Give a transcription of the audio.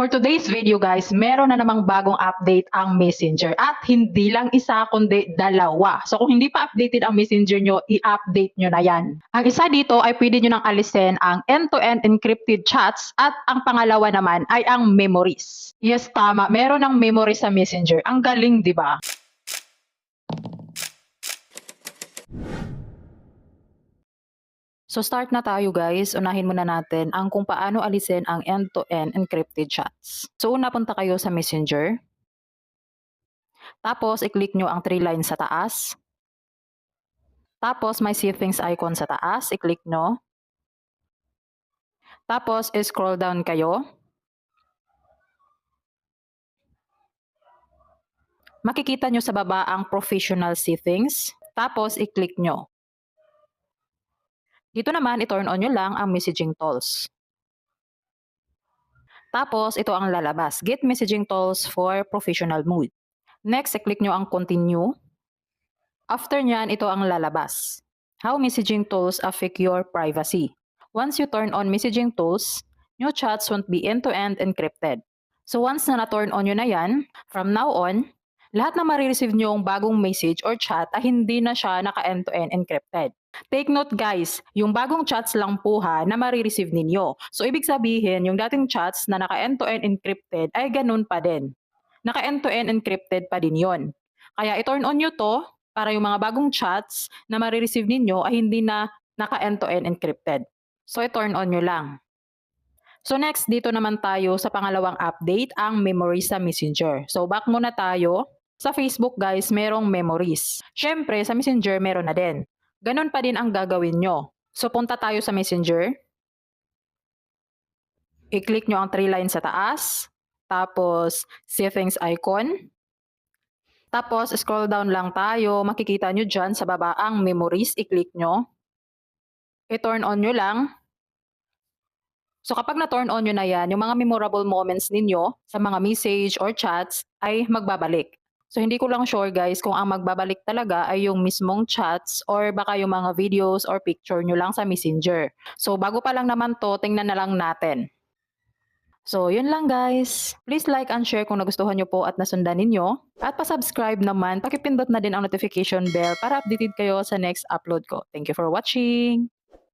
For today's video guys, meron na namang bagong update ang Messenger at hindi lang isa kundi dalawa. So kung hindi pa updated ang Messenger nyo, i-update nyo na yan. Ang isa dito ay pwede nyo nang alisin ang end-to-end encrypted chats at ang pangalawa naman ay ang memories. Yes, tama. Meron ng memories sa Messenger. Ang galing, di ba? So start na tayo guys. Unahin muna natin ang kung paano alisin ang end-to-end encrypted chats. So una punta kayo sa Messenger. Tapos i-click nyo ang three lines sa taas. Tapos may settings icon sa taas. I-click nyo. Tapos scroll down kayo. Makikita nyo sa baba ang professional settings. Tapos i-click nyo. Dito naman, i-turn on nyo lang ang messaging tools. Tapos, ito ang lalabas. Get messaging tools for professional mode. Next, i-click nyo ang continue. After nyan, ito ang lalabas. How messaging tools affect your privacy. Once you turn on messaging tools, new chats won't be end-to-end encrypted. So once na na-turn on nyo na yan, from now on, lahat na marireceive nyo yung bagong message or chat ay hindi na siya naka-end-to-end encrypted. Take note guys, yung bagong chats lang po ha na marireceive ninyo. So ibig sabihin, yung dating chats na naka end-to-end encrypted ay ganun pa din. Naka end-to-end encrypted pa din yon. Kaya i-turn on nyo to para yung mga bagong chats na marireceive ninyo ay hindi na naka end-to-end encrypted. So i-turn on nyo lang. So next, dito naman tayo sa pangalawang update, ang memories sa Messenger. So back muna tayo. Sa Facebook guys, merong memories. Syempre, sa Messenger meron na din. Ganon pa din ang gagawin nyo. So, punta tayo sa Messenger. I-click nyo ang three lines sa taas. Tapos, settings icon. Tapos, scroll down lang tayo. Makikita nyo dyan sa baba ang memories. I-click nyo. I-turn on nyo lang. So, kapag na-turn on nyo na yan, yung mga memorable moments ninyo sa mga message or chats ay magbabalik. So hindi ko lang sure guys kung ang magbabalik talaga ay yung mismong chats or baka yung mga videos or picture nyo lang sa messenger. So bago pa lang naman to, tingnan na lang natin. So yun lang guys. Please like and share kung nagustuhan nyo po at nasundan ninyo. At pa-subscribe naman, pakipindot na din ang notification bell para updated kayo sa next upload ko. Thank you for watching!